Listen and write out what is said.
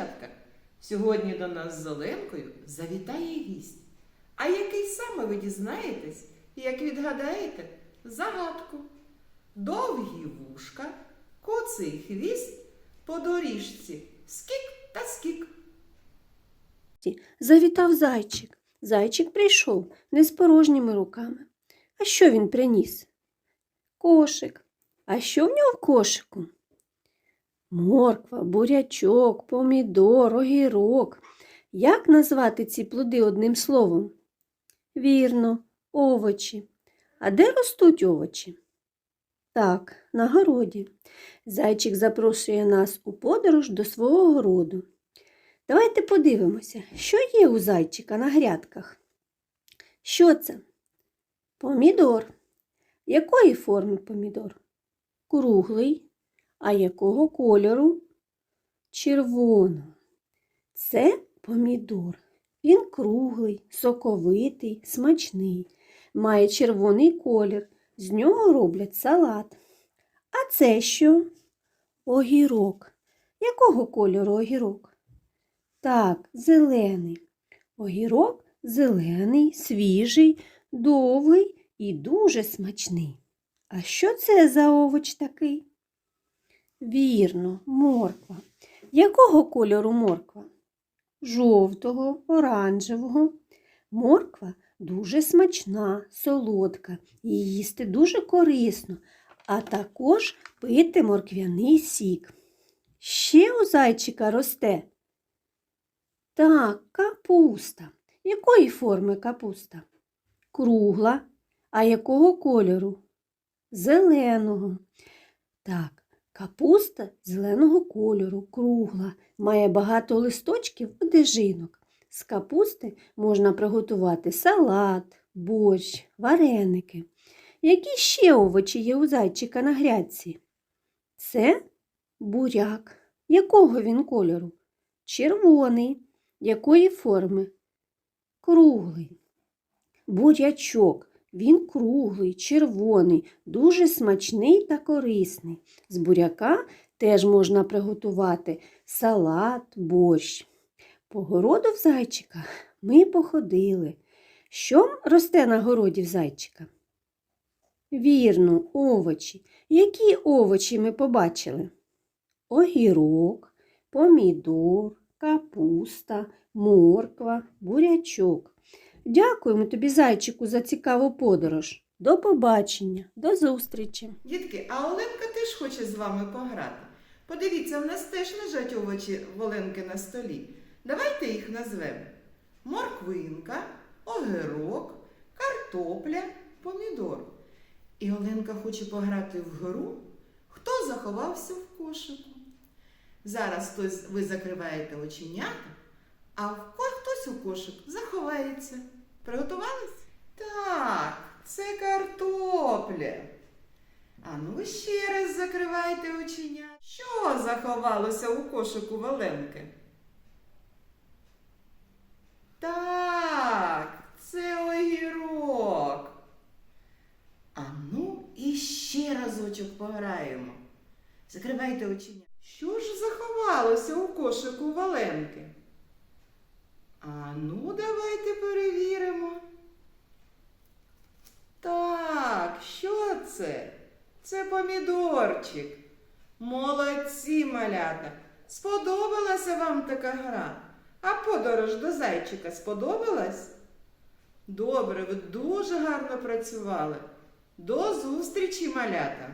дівчатка. Сьогодні до нас з Оленкою завітає гість. А який саме ви дізнаєтесь, як відгадаєте загадку? Довгі вушка, коций хвіст по доріжці, скік та скік. Завітав зайчик. Зайчик прийшов не з порожніми руками. А що він приніс? Кошик. А що в нього в кошику? Морква, бурячок, помідор, огірок. Як назвати ці плоди одним словом? Вірно, овочі. А де ростуть овочі? Так, на городі. Зайчик запрошує нас у подорож до свого городу. Давайте подивимося, що є у зайчика на грядках. Що це? Помідор. Якої форми помідор? Круглий. А якого кольору? Червоного. Це помідор. Він круглий, соковитий, смачний. Має червоний колір. З нього роблять салат. А це що? Огірок. Якого кольору огірок? Так, зелений. Огірок зелений, свіжий, довгий і дуже смачний. А що це за овоч такий? Вірно, морква. Якого кольору морква? Жовтого, оранжевого. Морква дуже смачна, солодка, її їсти дуже корисно, а також пити морквяний сік. Ще у зайчика росте так, капуста. Якої форми капуста? Кругла. А якого кольору? Зеленого. Так, капуста зеленого кольору, кругла, має багато листочків одежинок. З капусти можна приготувати салат, борщ, вареники. Які ще овочі є у зайчика на грядці? Це буряк. Якого він кольору? Червоний. Якої форми? Круглий. Бурячок. Він круглий, червоний, дуже смачний та корисний. З буряка теж можна приготувати салат, борщ. По городу в зайчика ми походили. Що росте на городі в зайчика? Вірно, овочі. Які овочі ми побачили? Огірок, помідор, капуста, морква, бурячок. Дякуємо тобі, зайчику, за цікаву подорож. До побачення, до зустрічі. Дітки, а Оленка теж хоче з вами пограти. Подивіться, в нас теж лежать овочі Оленки на столі. Давайте їх назвемо. Морквинка, огірок, картопля, помідор. І Оленка хоче пограти в гру, хто заховався в кошику. Зараз хтось ви закриваєте оченята, а хтось у кошик заховається. Приготувались? Так, це картопля. А ну ще раз закривайте оченята. Що заховалося у кошику Валенки? Так, це огірок. А ну і ще разочок пограємо. Закривайте оченята. Що ж заховалося у кошику Валенки? А ну, давайте перевіримо. Так, що це? Це помідорчик. Молодці, малята. Сподобалася вам така гра? А подорож до зайчика сподобалась? Добре, ви дуже гарно працювали. До зустрічі, малята!